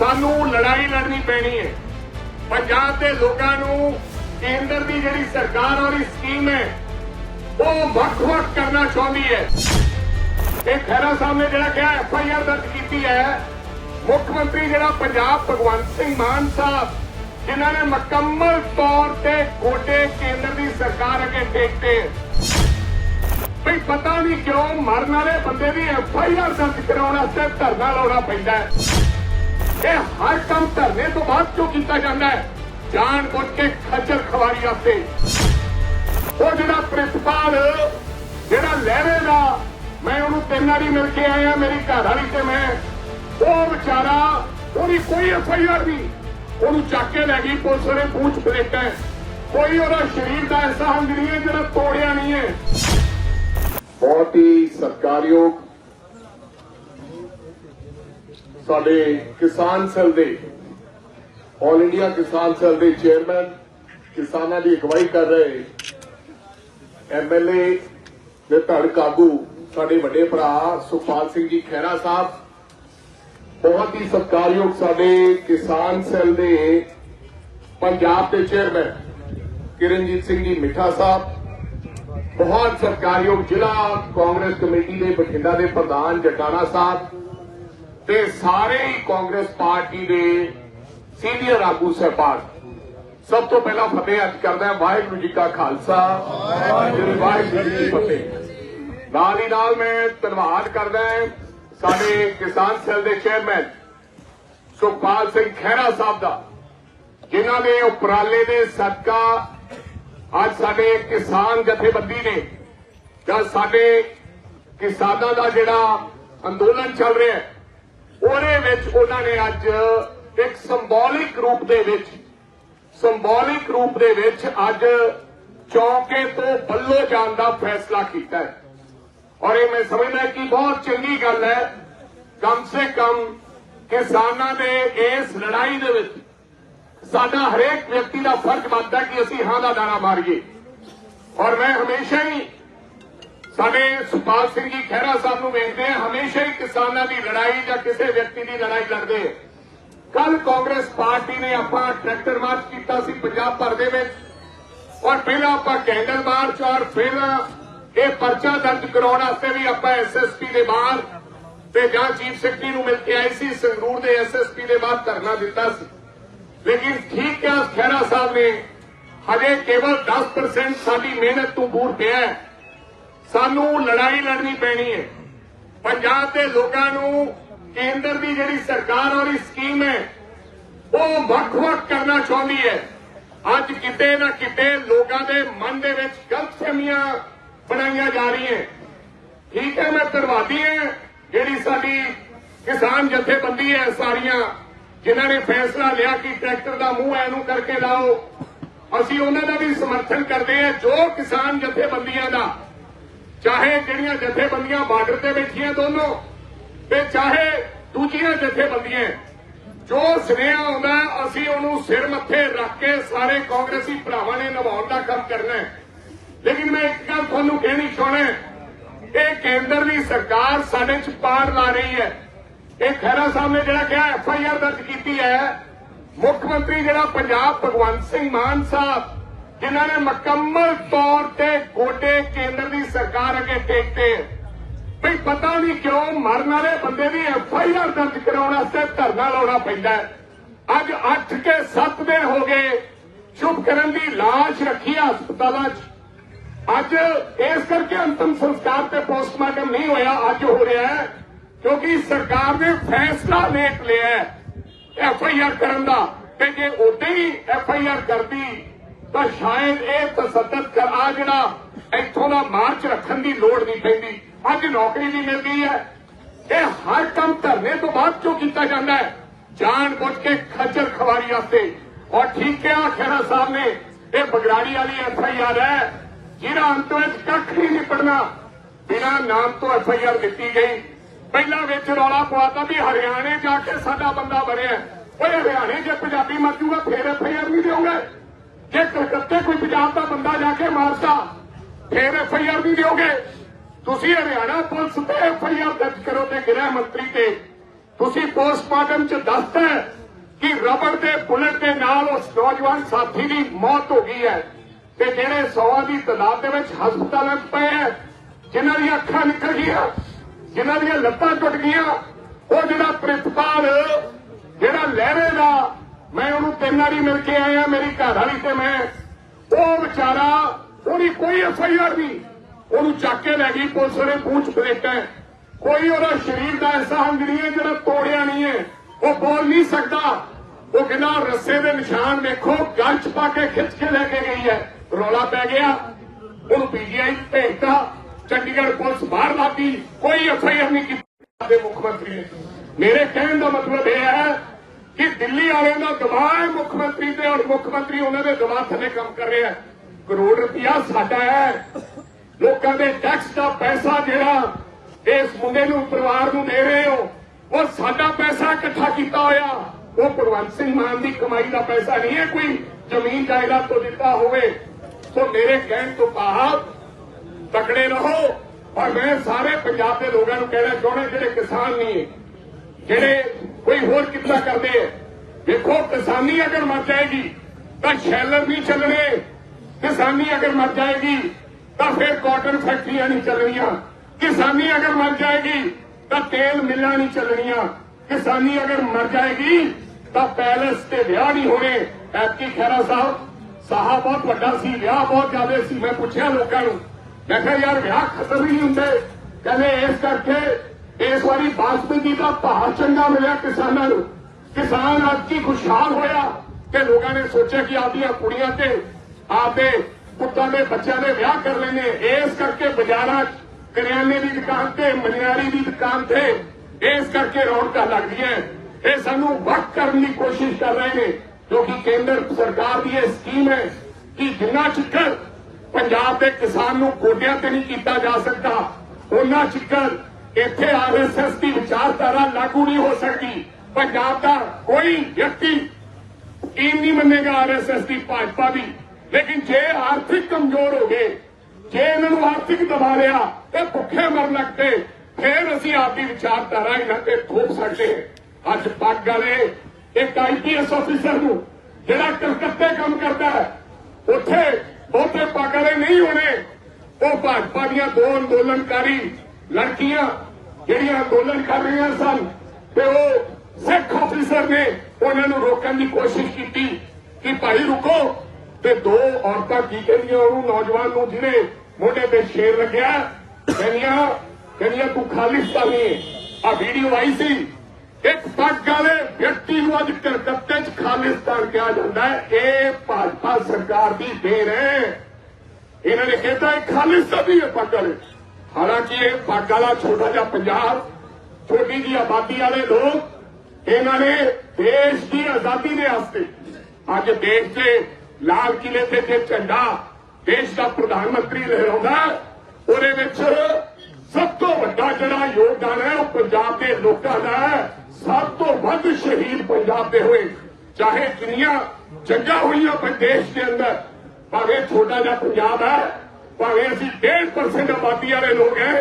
ਸਾਨੂੰ ਲੜਾਈ ਲੜਨੀ ਪੈਣੀ ਹੈ। ਪੰਜਾਬ ਦੇ ਲੋਕਾਂ ਨੂੰ ਕੇਂਦਰ ਦੀ ਜਿਹੜੀ ਸਰਕਾਰ ਔਰ ਸਕੀਮ ਹੈ, ਉਹ ਵੱਖ-ਵੱਖ ਕਰਨਾ ਚਾਹੁੰਦੀ ਹੈ। ਇਹ ਖਹਿਰਾ ਸਾਹਿਬ ਨੇ ਜਿਹੜਾ ਕਿਹਾ, ਐਫ ਆਈ ਆਰ ਦਰਜ ਕੀਤੀ ਹੈ, ਮੁੱਖ ਮੰਤਰੀ ਜਿਹੜਾ ਪੰਜਾਬ ਭਗਵੰਤ ਸਿੰਘ ਮਾਨ ਸਾਹਿਬ, ਜਿਨ੍ਹਾਂ ਨੇ ਮੁਕੰਮਲ ਤੌਰ ਤੇ ਗੋਡੇ ਕੇਂਦਰ ਦੀ ਸਰਕਾਰ ਅੱਗੇ ਟੇਕਤੇ ਭਈ ਪਤਾ ਨਹੀਂ ਕਿਉਂ ਮਰਨ ਵਾਲੇ ਬੰਦੇ ਦੀ ਐਫ ਆਈ ਆਰ ਦਰਜ ਕਰਾਉਣ ਵਾਸਤੇ ਧਰਨਾ ਲਾਉਣਾ ਪੈਂਦਾ ਹੈ। ਇਹ ਹਰ ਕੰਮ ਧਰਨੇ ਤੋਂ ਬਾਅਦ ਕਿਉਂ ਕੀਤਾ ਜਾਂਦਾ ਹੈ? ਜਾਣ ਬੁੱਝ ਕੇ ਖੱਜਲ ਖਵਾਰੀ ਵਾਸਤੇ। ਉਹ ਜਿਹੜਾ ਪ੍ਰਿੰਸੀਪਲ, ਜਿਹੜਾ ਲਹਿਰੇ ਦਾ, ਮੈਂ ਉਹਨੂੰ ਤਿੰਨ ਵਾਰੀ ਮਿਲ ਕੇ ਆਇਆ, ਮੇਰੀ ਘਰ ਵਾਲੀ ਤੇ ਮੈਂ। ਉਹ ਵਿਚਾਰਾ, ਉਹਦੀ ਕੋਈ ਐਫ ਆਈ ਆਰ ਨਹੀਂ। ਉਹਨੂੰ ਚੱਕ ਕੇ ਲੈ ਗਈ, ਪੁਲਿਸ ਨੇ ਪੂਛ ਫਲੇਟਾ ਕੋਈ ਉਹਦਾ ਸਰੀਰ ਦਾ ਐਸਾ ਅੰਗ ਨਹੀਂ ਹੈ ਜਿਹੜਾ ਤੋੜਿਆ ਨਹੀਂ ਹੈ। ਬਹੁਤ ਹੀ ਸਰਕਾਰਯੋਗ ਸਾਡੇ ਕਿਸਾਨ ਸੈੱਲ ਦੇ ਆਲ ਇੰਡੀਆ ਕਿਸਾਨ ਸੈੱਲ ਦੇ ਚੇਅਰਮੈਨ ਕਿਸਾਨਾਂ ਦੀ ਅਗਵਾਈ ਕਰ ਰਹੇ ਐਮਐਲਏ ਦੇ ਧੜ ਕਾਬੂ ਸਾਡੇ ਵੱਡੇ ਭਰਾ ਸੁਖਪਾਲ ਸਿੰਘ ਜੀ ਖਹਿਰਾ ਸਾਹਿਬ। ਬਹੁਤ ਹੀ ਸਤਿਕਾਰਯੋਗ ਸਾਡੇ ਕਿਸਾਨ ਸੈੱਲ ਦੇ ਪੰਜਾਬ ਦੇ ਚੇਅਰਮੈਨ ਕਿਰਨਜੀਤ ਸਿੰਘ ਜੀ ਮਿੱਠਾ ਸਾਹਿਬ। ਬਹੁਤ ਸਤਿਕਾਰਯੋਗ ਜ਼ਿਲ੍ਹਾ ਕਾਂਗਰਸ ਕਮੇਟੀ ਦੇ ਬਠਿੰਡਾ ਦੇ ਪ੍ਰਧਾਨ ਜਟਾਣਾ ਸਾਹਿਬ। ਤੇ ਸਾਰੇ ਹੀ ਕਾਂਗਰਸ ਪਾਰਟੀ ਦੇ ਸੀਨੀਅਰ ਆਗੂ ਸਹਿਬਾਨ। ਸਭ ਤੋਂ ਪਹਿਲਾਂ ਫਤਿਹ ਅੱਜ ਕਰਦਾ ਵਾਹਿਗੁਰੂ ਜੀ ਕਾ ਖਾਲਸਾ, ਵਾਹਿਗੁਰੂ ਜੀ ਕੀ ਫਤਿਹ। ਨਾਲ ਹੀ ਨਾਲ ਮੈਂ ਧੰਨਵਾਦ ਕਰਦਾ ਸਾਡੇ ਕਿਸਾਨ ਸੈੱਲ ਦੇ ਚੇਅਰਮੈਨ ਸੁਖਪਾਲ ਸਿੰਘ ਖਹਿਰਾ ਸਾਹਿਬ ਦਾ, ਜਿਨ੍ਹਾਂ ਨੇ ਉਪਰਾਲੇ ਦੇ ਸਦਕਾ ਅੱਜ ਸਾਡੇ ਕਿਸਾਨ ਜਥੇਬੰਦੀ ਨੇ ਜਾਂ ਸਾਡੇ ਕਿਸਾਨਾਂ ਦਾ ਜਿਹੜਾ ਅੰਦੋਲਨ ਚੱਲ ਰਿਹਾ ਹੈ ਉਹਦੇ ਵਿੱਚ ਉਹਨਾਂ ਨੇ ਅੱਜ ਇੱਕ ਸਿੰਬੋਲਿਕ ਰੂਪ ਦੇ ਵਿੱਚ ਸਿੰਬੋਲਿਕ ਰੂਪ ਦੇ ਵਿੱਚ ਅੱਜ ਚੌਕੇ ਤੋਂ ਬੱਲੋ ਜਾਣ ਦਾ ਫੈਸਲਾ ਕੀਤਾ ਹੈ। ਔਰ ਇਹ ਮੈਂ ਸਮਝਦਾ ਕਿ ਬਹੁਤ ਚੰਗੀ ਗੱਲ ਹੈ, ਕਮ ਸੇ ਕਮ ਕਿਸਾਨਾਂ ਦੇ ਇਸ ਲੜਾਈ ਦੇ ਵਿੱਚ ਸਾਡਾ ਹਰੇਕ ਵਿਅਕਤੀ ਦਾ ਫਰਜ਼ ਬਣਦਾ ਕਿ ਅਸੀਂ ਹਾਂ ਦਾ ਨਾਰਾ ਮਾਰੀਏ। ਔਰ ਮੈਂ ਹਮੇਸ਼ਾ ਹੀ ਸਾਡੇ ਸੁਪਾਲ ਸਿੰਘ ਜੀ ਖਹਿਰਾ ਸਾਹਿਬ ਨੂੰ ਵੇਖਦੇ ਆ ਹਮੇਸ਼ਾ ਹੀ ਕਿਸਾਨਾਂ ਦੀ ਲੜਾਈ ਜਾਂ ਕਿਸੇ ਵਿਅਕਤੀ ਦੀ ਲੜਾਈ ਲੜਦੇ ਕੱਲ ਕਾਂਗਰਸ ਪਾਰਟੀ ਨੇ ਆਪਾਂ ਟਰੈਕਟਰ ਮਾਰਚ ਕੀਤਾ ਸੀ ਪੰਜਾਬ ਭਰ ਦੇ ਵਿੱਚ। ਔਰ ਪਹਿਲਾਂ ਆਪਾਂ ਕੈਂਡਲ ਮਾਰਚ ਔਰ ਫਿਰ ਇਹ ਪਰਚਾ ਦਰਜ ਕਰਾਉਣ ਵਾਸਤੇ ਵੀ ਆਪਾਂ ਐਸਐਸਪੀ ਦੇ ਬਾਹਰ ਤੇ ਜਾਂ ਚੀਫ ਸੈਕਟਰੀ ਨੂੰ ਮਿਲ ਕੇ ਆਏ ਸੀ, ਸੰਗਰੂਰ ਦੇ ਐਸਐਸਪੀ ਦੇ ਬਾਹਰ ਧਰਨਾ ਦਿੱਤਾ ਸੀ। ਲੇਕਿਨ ਠੀਕ ਹੈ, ਖਹਿਰਾ ਸਾਹਿਬ ਨੇ ਹਜੇ ਕੇਵਲ 10% ਸਾਡੀ ਮਿਹਨਤ ਤੋਂ ਦੂਰ ਪਿਆ ਹੈ। ਸਾਨੂੰ ਲੜਾਈ ਲੜਨੀ ਪੈਣੀ ਹੈ। ਪੰਜਾਬ ਦੇ ਲੋਕਾਂ ਨੂੰ ਕੇਂਦਰ ਦੀ ਜਿਹੜੀ ਸਰਕਾਰ ਔਰ ਸਕੀਮ ਹੈ, ਉਹ ਵੱਖ-ਵੱਖ ਕਰਨਾ ਚਾਹੁੰਦੀ ਹੈ। ਅੱਜ ਕਿਤੇ ਨਾ ਕਿਤੇ ਲੋਕਾਂ ਦੇ ਮਨ ਦੇ ਵਿੱਚ ਗਲਤਫਹਿਮੀਆਂ ਬਣਾਈਆਂ ਜਾ ਰਹੀਆਂ ਠੀਕ ਹੈ, ਮੈਂ ਧੰਨਵਾਦੀ ਹਾਂ ਜਿਹੜੀ ਸਾਡੀ ਕਿਸਾਨ ਜਥੇਬੰਦੀ ਹੈ ਸਾਰੀਆਂ, ਜਿਨ੍ਹਾਂ ਨੇ ਫੈਸਲਾ ਲਿਆ ਕਿ ਟਰੈਕਟਰ ਦਾ ਮੂੰਹ ਐਨੂੰ ਕਰਕੇ ਲਾਓ। ਅਸੀਂ ਉਹਨਾਂ ਦਾ ਵੀ ਸਮਰਥਨ ਕਰਦੇ ਹਾਂ, ਜੋ ਕਿਸਾਨ ਜਥੇਬੰਦੀਆਂ ਦਾ ਚਾਹੇ ਜਿਹੜੀਆਂ ਜਥੇਬੰਦੀਆਂ ਬਾਰਡਰ ਤੇ ਬੈਠੀਆਂ ਦੋਨੋਂ, ਤੇ ਚਾਹੇ ਦੂਜੀਆਂ ਜਥੇਬੰਦੀਆਂ, ਜੋ ਸੁਨੇਹਾ ਆਉਂਦਾ, ਅਸੀਂ ਉਹਨੂੰ ਸਿਰ ਮੱਥੇ ਰੱਖ ਕੇ ਸਾਰੇ ਕਾਂਗਰਸੀ ਭਰਾਵਾਂ ਨੇ ਨਿਭਾਉਣ ਦਾ ਕੰਮ ਕਰਨਾ ਹੈ। ਲੇਕਿਨ ਮੈਂ ਇੱਕ ਗੱਲ ਤੁਹਾਨੂੰ ਕਹਿਣੀ ਚਾਹੁੰਦਾ ਇਹ ਕੇਂਦਰ ਦੀ ਸਰਕਾਰ ਸਾਡੇ ਚ ਪਾੜ ਲਾ ਰਹੀ ਹੈ। ਇਹ ਖਹਿਰਾ ਸਾਹਿਬ ਨੇ ਜਿਹੜਾ ਕਿਹਾ ਐਫ ਆਈ ਆਰ ਦਰਜ ਕੀਤੀ ਹੈ। ਮੁੱਖ ਮੰਤਰੀ ਜਿਹੜਾ ਪੰਜਾਬ ਭਗਵੰਤ ਸਿੰਘ ਮਾਨ ਸਾਹਿਬ ਜਿਨ੍ਹਾਂ ਨੇ ਮੁਕੰਮਲ ਤੌਰ ਤੇ ਗੋਡੇ ਕੇਂਦਰ ਦੀ ਸਰਕਾਰ ਅੱਗੇ ਟੇਕਤੇ। ਭਈ ਪਤਾ ਨਹੀਂ ਕਿਉਂ ਮਰਨ ਵਾਲੇ ਬੰਦੇ ਦੀ ਐਫ ਆਈ ਆਰ ਦਰਜ ਕਰਾਉਣ ਵਾਸਤੇ ਧਰਨਾ ਲਾਉਣਾ ਪੈਂਦਾ ਅੱਜ 8 ਕੇ 7 ਦਿਨ ਹੋ ਗਏ ਸ਼ੁਭ ਕਰਨ ਦੀ ਲਾਸ਼ ਰੱਖੀ ਹਸਪਤਾਲਾਂ 'ਚ। ਅੱਜ ਇਸ ਕਰਕੇ ਅੰਤਮ ਸੰਸਕਾਰ ਤੇ ਪੋਸਟਮਾਰਟਮ ਨਹੀਂ ਹੋਇਆ, ਅੱਜ ਹੋ ਰਿਹਾ ਹੈ, ਕਿਉਂਕਿ ਸਰਕਾਰ ਨੇ ਫੈਸਲਾ ਲੇਟ ਲਿਆ ਐਫ ਆਈ ਆਰ ਕਰਨ ਦਾ। ਤੇ ਜੇ ਉਦੋਂ ਹੀ ਐਫ ਆਈ ਆਰ ਕਰਦੀ ਤਾਂ ਸ਼ਾਇਦ ਇਹ ਤਸੱਦਦ ਕਰ ਆ ਜਿਹੜਾ ਇੱਥੋਂ ਦਾ ਮਾਰਚ ਰੱਖਣ ਦੀ ਲੋੜ ਨਹੀਂ ਪੈਂਦੀ। ਅੱਜ ਨੌਕਰੀ ਵੀ ਮਿਲ ਗਈ ਹੈ। ਇਹ ਹਰ ਕੰਮ ਧਰਨੇ ਤੋਂ ਬਾਅਦ ਕਿਉਂ ਕੀਤਾ ਜਾਂਦਾ ਹੈ? ਜਾਣ ਬੁੱਝ ਕੇ ਖੱਜਲ ਖਵਾਰੀ ਵਾਸਤੇ। ਔਰ ਠੀਕ ਹੈ ਖੇਰਾ ਸਾਹਿਬ ਨੇ ਇਹ ਬਗਰਾੜੀ ਵਾਲੀ ਐਫ ਆਈ ਆਰ ਹੈ ਜਿਹੜਾ ਅੰਤ ਵਿੱਚ ਕੱਖ ਨਹੀਂ ਨਿਪੜਨਾ ਬਿਨਾਂ ਨਾਮ ਤੋਂ ਐਫ ਆਈ ਆਰ ਦਿੱਤੀ ਗਈ। ਪਹਿਲਾਂ ਵਿੱਚ ਰੌਲਾ ਪਵਾਤਾ ਵੀ ਹਰਿਆਣੇ ਜਾ ਕੇ ਸਾਡਾ ਬੰਦਾ ਬਣਿਆ। ਓਏ, ਹਰਿਆਣੇ ਜੇ ਪੰਜਾਬੀ ਮਰ ਜੂਗਾ, ਫੇਰ ਐਫ ਆਈ ਆਰ ਨਹੀਂ ਦਿਓਗੇ। ਜੇ ਕਲਕੱਤੇ ਕੋਈ ਪੰਜਾਬ ਦਾ ਬੰਦਾ ਜਾ ਕੇ ਮਾਰਦਾ ਫੇਰ ਐਫ ਆਈ ਆਰ ਵੀ ਦਿਓਗੇ। ਤੁਸੀਂ ਹਰਿਆਣਾ ਪੁਲਿਸ ਤੇ ਐਫ ਆਈ ਆਰ ਦਰਜ ਕਰੋ ਤੇ ਗ੍ਰਹਿ ਮੰਤਰੀ ਤੇ। ਤੁਸੀਂ ਪੋਸਟਮਾਰਟਮ ਚ ਦੱਸਤਾ ਕਿ ਰਬੜ ਦੇ ਬੁਲਟ ਦੇ ਨਾਲ ਉਸ ਨੌਜਵਾਨ ਸਾਥੀ ਦੀ ਮੌਤ ਹੋ ਗਈ ਹੈ ਤੇ ਜਿਹੜੇ ਸੌਆਂ ਦੀ ਤਦਾਦ ਦੇ ਵਿੱਚ ਹਸਪਤਾਲਾਂ 'ਚ ਪਏ ਹੈ, ਜਿਨ੍ਹਾਂ ਦੀਆਂ ਅੱਖਾਂ ਨਿਕਲ ਗਈਆਂ, ਜਿਨ੍ਹਾਂ ਦੀਆਂ ਲੱਤਾਂ ਟੁੱਟ ਗਈਆਂ, ਉਹ ਜਿਹੜਾ ਪ੍ਰਿਤਪਾਲ ਜਿਹੜਾ ਲਹਿਰੇ ਦਾ ਮੈਂ ਉਹਨੂੰ ਤਿੰਨ ਵਾਰੀ ਮਿਲ ਕੇ ਆਇਆ, ਮੇਰੀ ਘਰ ਵਾਲੀ ਤੇ ਮੈਂ। ਉਹ ਵਿਚਾਰਾ, ਉਹਦੀ ਕੋਈ ਐਫਆਈਆਰ ਨਹੀਂ। ਉਹਨੂੰ ਚੱਕ ਕੇ ਲੈ ਗਈ, ਪੁਲਿਸ ਨੇ ਪੂਛ ਪਲੇਟਾਂ ਕੋਈ ਉਹਦਾ ਸਰੀਰ ਦਾ ਐਸਾ ਅੰਗ ਨਹੀਂ ਹੈ ਜਿਹੜਾ ਤੋੜਿਆ ਨਹੀਂ ਹੈ। ਉਹ ਬੋਲ ਨਹੀਂ ਸਕਦਾ। ਉਹ ਕਹਿੰਦਾ, ਰੱਸੇ ਦੇ ਨਿਸ਼ਾਨ ਵੇਖੋ, ਗਲ ਚ ਪਾ ਕੇ ਖਿੱਚ ਕੇ ਲੈ ਕੇ ਗਈ ਹੈ। ਰੌਲਾ ਪੈ ਗਿਆ। ਉਹਨੂੰ ਪੀਜੀਆਈ ਭੇਜਤਾ। ਚੰਡੀਗੜ੍ਹ ਪੁਲਿਸ ਬਾਹਰ ਲਾਤੀ ਕੋਈ ਐਫਆਈਆਰ ਨਹੀਂ ਕੀਤੀ। ਦੇ ਮੁੱਖ ਮੰਤਰੀ ਨੇ। ਮੇਰੇ ਕਹਿਣ ਦਾ ਮਤਲਬ ਇਹ ਹੈ ਕਿ ਦਿੱਲੀ ਵਾਲਿਆਂ ਦਾ ਦਬਾਅ ਮੁੱਖ ਮੰਤਰੀ ਤੇ ਔਰ ਮੁੱਖ ਮੰਤਰੀ ਉਹਨਾਂ ਦੇ ਦਬਾਅ ਥੱਲੇ ਕੰਮ ਕਰ ਰਿਹਾ ਕਰੋੜ ਰੁਪਇਆ ਸਾਡਾ ਹੈ। ਲੋਕਾਂ ਦੇ ਟੈਕਸ ਦਾ ਪੈਸਾ ਜਿਹੜਾ ਇਸ ਮੁੰਡੇ ਨੂੰ, ਪਰਿਵਾਰ ਨੂੰ ਦੇ ਰਹੇ ਹੋ, ਉਹ ਸਾਡਾ ਪੈਸਾ ਇਕੱਠਾ ਕੀਤਾ ਹੋਇਆ। ਉਹ ਭਗਵੰਤ ਸਿੰਘ ਮਾਨ ਦੀ ਕਮਾਈ ਦਾ ਪੈਸਾ ਨਹੀਂ ਹੈ, ਕੋਈ ਜ਼ਮੀਨ ਜਾਇਦਾਦ ਤੋਂ ਦਿੱਤਾ ਹੋਵੇ। ਸੋ ਮੇਰੇ ਕਹਿਣ ਤੋਂ ਬਾਅਦ ਤਕੜੇ ਰਹੋ। ਔਰ ਮੈਂ ਸਾਰੇ ਪੰਜਾਬ ਦੇ ਲੋਕਾਂ ਨੂੰ ਕਹਿਣਾ ਚਾਹੁੰਦਾ, ਜਿਹੜੇ ਕਿਸਾਨ ਨਹੀਂ ਜਿਹੜੇ ਕੋਈ ਹੋਰ ਕਿੱਤਾ ਕਰਦੇ ਹੈ ਦੇਖੋ, ਕਿਸਾਨੀ ਅਗਰ ਮਰ ਜਾਏਗੀ, ਤਾਂ ਸ਼ੈਲਰ ਨਹੀਂ ਚੱਲਣੇ। ਕਿਸਾਨੀ ਅਗਰ ਮਰ ਜਾਏਗੀ, ਤਾਂ ਫਿਰ ਕਾਟਨ ਫੈਕਟਰੀਆਂ ਨਹੀਂ ਚੱਲਣੀਆਂ। ਕਿਸਾਨੀ ਅਗਰ ਮਰ ਜਾਏਗੀ, ਤਾਂ ਤੇਲ ਮਿੱਲਾਂ ਨਹੀਂ ਚੱਲਣੀਆਂ। ਕਿਸਾਨੀ ਅਗਰ ਮਰ ਜਾਏਗੀ, ਤਾਂ ਪੈਲਸ ਤੇ ਵਿਆਹ ਨਹੀਂ ਹੋਣੇ। ਐਤਕੀ ਖੈਰਾ ਸਾਹਿਬ, ਸਾਹਾ ਬਹੁਤ ਵੱਡਾ ਸੀ, ਵਿਆਹ ਬਹੁਤ ਜ਼ਿਆਦਾ ਸੀ। ਮੈਂ ਪੁੱਛਿਆ ਲੋਕਾਂ ਨੂੰ, ਮੈਂ ਕਿਹਾ, ਯਾਰ, ਵਿਆਹ ਖਤਮ ਹੀ ਨਹੀਂ ਹੁੰਦੇ। ਕਹਿੰਦੇ, ਇਸ ਕਰਕੇ ਇਸ ਵਾਰੀ ਬਾਸਮਤੀ ਦਾ ਭਾਅ ਚੰਗਾ ਮਿਲਿਆ ਕਿਸਾਨਾਂ ਨੂੰ। ਕਿਸਾਨ ਅੱਜ ਕੀ ਖੁਸ਼ਹਾਲ ਹੋਇਆ ਕਿ ਲੋਕਾਂ ਨੇ ਸੋਚਿਆ ਕਿ ਆਪਦੀਆਂ ਕੁੜੀਆਂ ਤੇ ਆਪਦੇ ਪੁੱਤਾਂ ਦੇ ਬੱਚਿਆਂ ਦੇ ਵਿਆਹ ਕਰ ਲੈਣੇ ਇਸ ਕਰਕੇ ਬਾਜ਼ਾਰਾਂ 'ਚ ਕਰਿਆਨੇ ਦੀ ਦੁਕਾਨ ਤੇ ਮਨਿਆਰੀ ਦੀ ਦੁਕਾਨ ਤੇ ਇਸ ਕਰਕੇ ਰੌਣਕਾਂ ਲੱਗਦੀਆਂ ਇਹ ਸਾਨੂੰ ਵਕ ਕਰਨ ਦੀ ਕੋਸ਼ਿਸ਼ ਕਰ ਰਹੇ ਨੇ ਕਿਉਂਕਿ ਕੇਂਦਰ ਸਰਕਾਰ ਦੀ ਇਹ ਸਕੀਮ ਹੈ ਕਿ ਜਿੰਨਾ ਚਿਰ ਪੰਜਾਬ ਦੇ ਕਿਸਾਨ ਨੂੰ ਗੋਡਿਆਂ ਤੇ ਨਹੀਂ ਕੀਤਾ ਜਾ ਸਕਦਾ ਉਹਨਾਂ ਚਿਰ ਇੱਥੇ ਆਰਐਸਐਸ ਦੀ ਵਿਚਾਰਧਾਰਾ ਲਾਗੂ ਨਹੀਂ ਹੋ ਸਕਦੀ। ਪੰਜਾਬ ਦਾ ਕੋਈ ਵਿਅਕਤੀ ਇਹ ਨਹੀਂ ਮੰਨੇਗਾ ਆਰਐਸਐਸ ਦੀ, ਭਾਜਪਾ ਦੀ। ਲੇਕਿਨ ਜੇ ਆਰਥਿਕ ਕਮਜ਼ੋਰ ਹੋ ਗਏ, ਜੇ ਇਹਨਾਂ ਨੂੰ ਆਰਥਿਕ ਦਬਾ ਲਿਆ, ਤੇ ਭੁੱਖੇ ਮਰਨ ਲੱਗ ਪਏ, ਫਿਰ ਅਸੀਂ ਆਪਦੀ ਵਿਚਾਰਧਾਰਾ ਇਹਨਾਂ ਤੇ ਥੋਪ ਸਕਦੇ ਅੱਜ ਪੱਗ ਵਾਲੇ ਇੱਕ ਆਈਪੀਐਸ ਅਫੀਸਰ ਨੂੰ ਜਿਹੜਾ ਕਲਕੱਤੇ ਕੰਮ ਕਰਦਾ ਹੈ, ਉੱਥੇ ਬਹੁਤੇ ਪੱਗ ਵਾਲੇ ਨਹੀਂ ਹੋਣੇ। ਉਹ ਭਾਜਪਾ ਦੀਆਂ ਦੋ ਅੰਦੋਲਨਕਾਰੀ ਲੜਕੀਆਂ ਜਿਹੜੀਆਂ ਅੰਦੋਲਨ ਕਰ ਰਹੀਆਂ ਸਨ ਤੇ ਉਹ ਸਿੱਖ ਅਫੀਸਰ ਨੇ ਉਹਨਾਂ ਨੂੰ ਰੋਕਣ ਦੀ ਕੋਸ਼ਿਸ਼ ਕੀਤੀ ਕਿ ਭਾਈ ਰੁਕੋ ਤੇ ਦੋ ਔਰਤਾਂ ਕੀ ਕਹਿੰਦੀਆਂ, ਉਹਨੂੰ ਨੌਜਵਾਨ ਨੂੰ ਜਿਹਨੇ ਮੋਢੇ ਤੇ ਸ਼ੇਰ ਲੱਗਿਆ ਕਹਿੰਦੀਆਂ ਕਹਿੰਦੀਆਂ, ਤੂੰ ਖਾਲਿਸਤਾਨੀ ਆ ਵੀਡੀਓ ਆਈ ਸੀ। ਇੱਕ ਪੱਗ ਵਾਲੇ ਵਿਅਕਤੀ ਨੂੰ ਅੱਜ ਕਲਕੱਤੇ 'ਚ ਖਾਲਿਸਤਾਨ ਕਿਹਾ ਜਾਂਦਾ ਹੈ। ਇਹ ਭਾਜਪਾ ਸਰਕਾਰ ਦੀ ਦੇਣ ਹੈ। ਇਹਨਾਂ ਨੇ ਕਹਿੰਦਾ ਇਹ ਖਾਲਿਸਤਾਨੀ ਹੈ ਪੱਗ ਵਾਲੇ। ਹਾਲਾਂਕਿ ਇਹ ਪੱਗ ਵਾਲਾ ਛੋਟਾ ਜਿਹਾ ਪੰਜਾਬ, ਛੋਟੀ ਜੀ ਆਬਾਦੀ ਵਾਲੇ ਲੋਕ, ਇਹਨਾਂ ਨੇ ਦੇਸ਼ ਦੀ ਆਜ਼ਾਦੀ ਦੇ ਵਾਸਤੇ ਅੱਜ ਦੇਸ਼ ਦੇ ਲਾਲ ਕਿਲੇ ਤੇ ਜੇ ਝੰਡਾ ਦੇਸ਼ ਦਾ ਪ੍ਰਧਾਨ ਮੰਤਰੀ ਲਹਿਰਾਉਂਦਾ ਉਹਦੇ ਵਿੱਚ ਸਭ ਤੋਂ ਵੱਡਾ ਜਿਹੜਾ ਯੋਗਦਾਨ ਹੈ, ਉਹ ਪੰਜਾਬ ਦੇ ਲੋਕਾਂ ਦਾ ਹੈ। ਸਭ ਤੋਂ ਵੱਧ ਸ਼ਹੀਦ ਪੰਜਾਬ ਦੇ ਹੋਏ। ਚਾਹੇ ਦੁਨੀਆ ਜੰਗਾਂ ਹੋਈਆਂ ਪਰ ਦੇਸ਼ ਦੇ ਅੰਦਰ ਭਾਵੇਂ ਛੋਟਾ ਜਿਹਾ ਪੰਜਾਬ ਹੈ ਭਾਵੇਂ ਅਸੀਂ 1.5% ਆਬਾਦੀ ਵਾਲੇ ਲੋਕ ਹੈ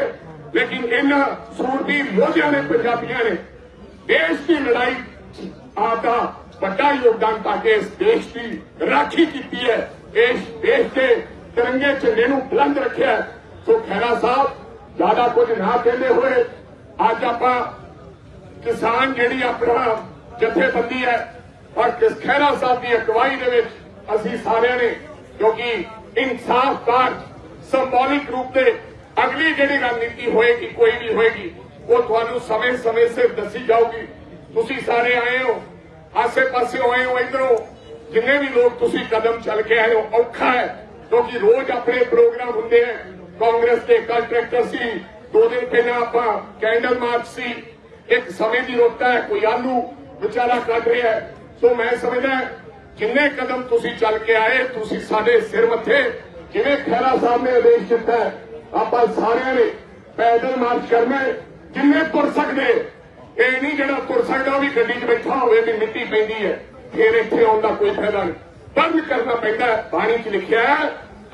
ਲੇਕਿਨ ਇਹਨਾਂ ਸੂਰਬੀਰ ਯੋਧਿਆਂ ਨੇ ਪੰਜਾਬੀਆਂ ਨੇ। ਦੇਸ਼ ਦੀ ਲੜਾਈ ਆਪਦਾ ਵੱਡਾ ਯੋਗਦਾਨ ਪਾ ਕੇ ਇਸ ਦੇਸ਼ ਦੀ ਰਾਖੀ ਕੀਤੀ ਹੈ। ਇਸ ਦੇਸ਼ ਦੇ ਤਿਰੰਗੇ ਝੰਡੇ ਨੂੰ ਬੁਲੰਦ ਰੱਖਿਆ ਸੋ ਖੈਰਾ ਸਾਹਿਬ, ਜ਼ਿਆਦਾ ਕੁਝ ਨਾ ਕਹਿੰਦੇ ਹੋਏ, ਅੱਜ ਆਪਾਂ ਕਿਸਾਨ ਜਿਹੜੀ ਆਪਣਾ ਜਥੇਬੰਦੀ ਹੈ, ਔਰ ਕਿਸ ਖੈਰਾ ਸਾਹਿਬ ਦੀ ਅਗਵਾਈ ਦੇ ਵਿੱਚ ਅਸੀਂ ਸਾਰਿਆਂ ਨੇ, ਕਿਉਂਕਿ ਇਨਸਾਫ ਕਾਰਜ ਸੰਬੋਲਿਕ ਰੂਪ ਤੇ ਅਗਲੀ ਜਿਹੜੀ ਰਣਨੀਤੀ ਹੋਏਗੀ, ਕੋਈ ਵੀ ਹੋਏਗੀ, ਉਹ ਤੁਹਾਨੂੰ ਸਮੇਂ-ਸਮੇਂ ਸਿਰ ਦੱਸੀ ਜਾਊਗੀ। ਤੁਸੀਂ ਸਾਰੇ ਆਏ ਹੋ, ਆਸੇ-ਪਾਸੇ ਆਏ ਹੋ, ਇਧਰੋਂ। ਜਿੰਨੇ ਵੀ ਲੋਕ ਤੁਸੀਂ ਕਦਮ ਚੱਲ ਕੇ ਆਏ ਹੋ, ਔਖਾ ਹੈ, ਕਿਉਂਕਿ ਰੋਜ਼ ਆਪਣੇ ਪ੍ਰੋਗਰਾਮ ਹੁੰਦੇ ਹੈ ਕਾਂਗਰਸ ਦੇ ਕੱਲ ਟਰੈਕਟਰ ਸੀ, ਦੋ ਦਿਨ ਪਹਿਲਾਂ ਆਪਾਂ ਕੈਂਡਲ ਮਾਰਚ ਸੀ। ਇੱਕ ਸਮੇਂ ਦੀ ਰੋਤਾ ਹੈ, ਕੋਈ ਆਲੂ ਵਿਚਾਰਾ ਕੱਢ ਰਿਹਾ ਸੋ ਮੈਂ ਸਮਝਦਾ, ਜਿੰਨੇ ਕਦਮ ਤੁਸੀਂ ਚੱਲ ਕੇ ਆਏ, ਤੁਸੀਂ ਸਾਡੇ ਸਿਰ ਮੱਥੇ ਜਿਵੇਂ ਖੈਰਾ ਸਾਹਿਬ ਨੇ ਆਦੇਸ਼ ਦਿੱਤਾ ਆਪਾਂ ਸਾਰਿਆਂ ਨੇ ਪੈਦਲ ਮਾਰਚ ਕਰਨਾ ਜਿੰਨੇ ਤੁਰ ਸਕਦੇ ਇਹ ਨਹੀਂ ਜਿਹੜਾ ਤੁਰ ਸਕਦਾ, ਉਹ ਵੀ ਗੱਡੀ 'ਚ ਬੈਠਾ ਹੋਵੇ ਵੀ ਮਿੱਟੀ ਪੈਂਦੀ ਹੈ, ਫਿਰ ਇੱਥੇ ਆਉਣ ਦਾ ਕੋਈ ਫਾਇਦਾ ਨਹੀਂ। ਬੰਦ ਕਰਨਾ ਪੈਂਦਾ ਹੈ। ਬਾਣੀ 'ਚ ਲਿਖਿਆ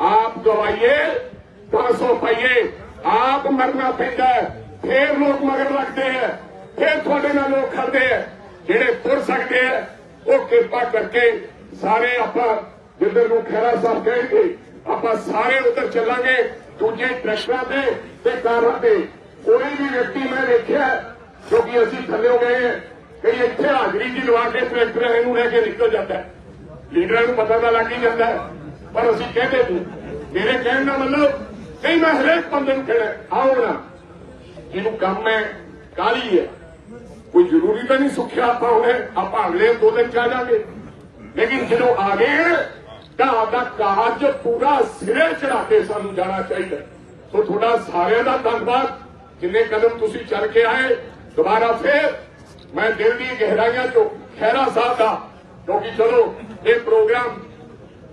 ਆਪ ਗਵਾਈਏ 500 ਪਾਈਏ। ਆਪ ਮਰਨਾ ਪੈਂਦਾ ਫੇਰ ਲੋਕ ਮਗਰ ਲੱਗਦੇ ਆ ਫੇਰ ਤੁਹਾਡੇ ਨਾਲ ਲੋਕ ਖੜਦੇ ਆ ਜਿਹੜੇ ਤੁਰ ਸਕਦੇ ਆ ਉਹ ਕਿਰਪਾ ਕਰਕੇ ਸਾਰੇ ਆਪਾਂ ਜਿੱਧਰ ਨੂੰ ਖੈਰਾ ਸਾਹਿਬ ਕਹਿਣਗੇ ਆਪਾਂ ਸਾਰੇ ਉਧਰ ਚੱਲਾਂਗੇ ਦੂਜੇ ਟਰੈਕਟਰਾਂ ਤੇ ਤੇ ਕਾਰਾਂ ਤੇ। ਕੋਈ ਵੀ ਵਿਅਕਤੀ ਮੈਂ ਵੇਖਿਆ ਕਿਉਂਕਿ ਅਸੀਂ ਥੱਲੇ ਗਏ ਕਈ ਇੱਥੇ ਹਾਜ਼ਰੀ ਜੀ ਲਵਾ ਕੇ ਟਰੈਕਟਰ ਇਹਨੂੰ ਲੈ ਕੇ ਨਿਕਲ ਜਾਂਦਾ ਲੀਡਰਾਂ ਨੂੰ ਪਤਾ ਤਾਂ ਲੱਗ ਹੀ ਜਾਂਦਾ ਪਰ ਅਸੀਂ ਕਹਿੰਦੇ ਨਹੀਂ ਮੇਰੇ ਕਹਿਣ ਦਾ ਮਤਲਬ, ਨਹੀਂ, ਮੈਂ ਹਰੇਕ ਬੰਦੇ ਨੂੰ ਕਹਿਣਾ ਆਓ ਨਾ, ਜਿਹਨੂੰ ਕੰਮ ਹੈ ਕਾਲੀ ਹੈ। ਕੋਈ ਜ਼ਰੂਰੀ ਤਾਂ ਨਹੀਂ ਸੁੱਖਿਆ ਆਪਾਂ ਹੁਣੇ ਆਪਾਂ ਅਗਲੇ ਦੋ ਦਿਨ ਚ ਆ ਜਾਾਂਗੇ ਲੇਕਿਨ ਜਦੋਂ ਆ ਗਏ ਤਾਂ ਆਪਦਾ ਕਾਰਜ ਪੂਰਾ ਸਿਰੇ ਚੜਾ ਕੇ ਸਾਨੂੰ ਜਾਣਾ ਚਾਹੀਦਾ। ਸੋ ਤੁਹਾਡਾ ਸਾਰਿਆਂ ਦਾ ਧੰਨਵਾਦ। ਜਿੰਨੇ ਕਦਮ ਤੁਸੀਂ ਚੱਲ ਕੇ ਆਏ, ਦੁਬਾਰਾ ਫੇਰ ਮੈਂ ਦਿਲ ਦੀ ਗਹਿਰਾਈਆਂ ਚੋਂ ਖੈਰਾ ਸਾਹਿਬ ਦਾ ਕਿਉਂਕਿ ਚਲੋ, ਇਹ ਪ੍ਰੋਗਰਾਮ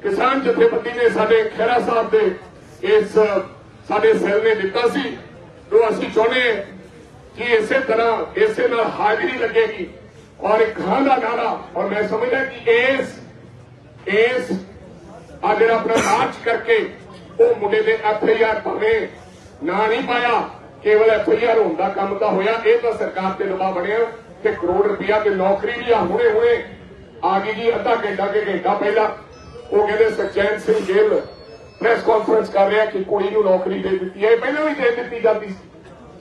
ਕਿਸਾਨ ਜਥੇਬੰਦੀ ਨੇ ਸਾਡੇ ਖੈਰਾ ਸਾਹਿਬ ਦੇ ਇਸ ਸਾਡੇ ਸੈੱਲ ਨੇ ਦਿੱਤਾ ਸੀ। ਤੋਂ ਅਸੀਂ ਚਾਹੁੰਦੇ ਹਾਂ ਕਿ ਇਸੇ ਤਰ੍ਹਾਂ, ਇਸੇ ਨਾਲ ਹਾਜ਼ਰੀ ਲੱਗੇਗੀ ਔਰ ਇੱਕ ਖਾਂ ਦਾ ਨਾਰਾ, ਔਰ ਮੈਂ ਸਮਝਦਾ ਕਿ ਇਸ ਇਸ ਆ ਜਿਹੜਾ ਆਪਣਾ ਮਾਰਚ ਕਰਕੇ ਉਹ ਮੁੰਡੇ ਦੇ ਐਫ ਆਈ ਆਰ ਭਾਵੇਂ ਨਾ ਨਹੀਂ ਪਾਇਆ, ਕੇਵਲ ਐਫ ਆਈ ਆਰ ਹੋਣ ਦਾ ਕੰਮ ਤਾਂ ਹੋਇਆ, ਇਹ ਤਾਂ ਸਰਕਾਰ ਤੇ ਦਬਾਅ ਬਣਿਆ ਕਿ ਕਰੋੜ ਰੁਪਇਆ ਤੇ ਨੌਕਰੀ ਵੀ ਆ, ਹੁਣੇ ਹੁਣੇ ਆ ਗਈ ਜੀ, ਅੱਧਾ ਘੰਟਾ ਕੇ ਘੰਟਾ ਪਹਿਲਾਂ। ਉਹ ਕਹਿੰਦੇ ਸਚੈਨ ਸਿੰਘ ਗਿੱਲ ਪ੍ਰੈਸ ਕਾਨਫਰੰਸ ਕਰ ਰਿਹਾ ਕਿ ਕੁੜੀ ਨੂੰ ਨੌਕਰੀ ਦੇ ਦਿੱਤੀ ਹੈ, ਇਹ ਪਹਿਲਾਂ ਵੀ ਦੇ ਦਿੱਤੀ ਜਾਂਦੀ ਸੀ।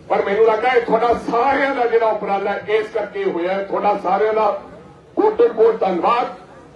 ਪਰ ਮੈਨੂੰ ਲੱਗਦਾ ਇਹ ਤੁਹਾਡਾ ਸਾਰਿਆਂ ਦਾ ਜਿਹੜਾ ਉਪਰਾਲਾ ਇਸ ਕਰਕੇ ਹੋਇਆ ਤੁਹਾਡਾ ਸਾਰਿਆਂ ਦਾ ਕੋਟੇ ਕੋਟ ਧੰਨਵਾਦ।